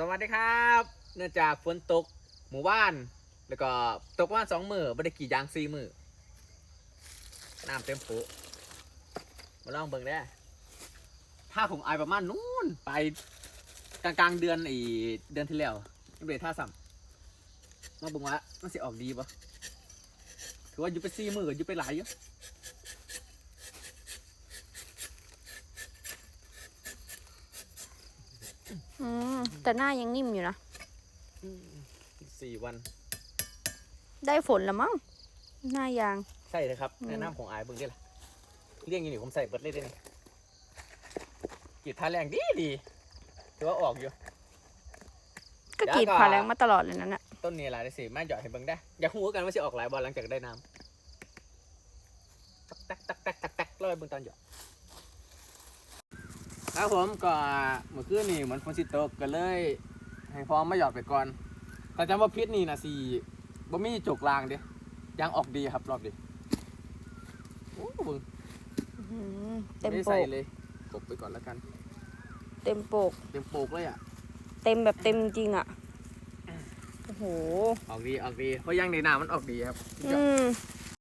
สวัสดีครับ เนื่องจากฝนตกหมู่บ้าน แล้วก็ตกประมาสองมือไม่ได้กี่ยางสี่มือน้ำเต็มปุมาลองเบิ่งได้อถ้าผมอายประมาณนู้นไปกลางกลางๆเดือนอีเดือนที่แล้วนี่เป็นท่าสัมมาเบิ่งว่ามันสิออกดีปะถือว่าอยู่ไปสี่มืออยู่ไปหลายอยู่อืม แต่หน้ายังนิ่มอยู่นะ สี่วัน ได้ฝนแล้วมั้ง หน้ายางใช่เลยครับอืมแนะนำของอายเบิ่งได้ละเรื่องอยู่นี่ผมใส่เบิดเลยได้นี่กรีดท่าแรงดีดีถือว่าออกอยู่ ก็แล้วกรีดก็ผ่าแรงมาตลอดเลยนั่นแหละต้นนี้หลายได้สิมาหยอดให้เบิ่งได้ อยากรู้กันว่าสิออกหลายบอลหลังจากได้น้ำตักตักตักตักตักเลยเบิ่งตอนหยอด ครับผมก็เมื่อคืนนี่เหมือนฝนสิตกก็เลย ให้พร้อมมาหยอดไปก่อนแต่จำว่าพิษนี่นะสิบ่มีจกลางเด้ยังออกดีครับรอบดีโอ้เบิ่งอื้อหือเต็มไม่โปใส่กเลยกบไปก่อนแล้วกัน เต็มโปก เต็มโปกเลยอะ เต็มแบบเต็มจริงอะ โอ้โห ออกดีออกดีเพราะย่างในน้ำมันออกดีครับอืม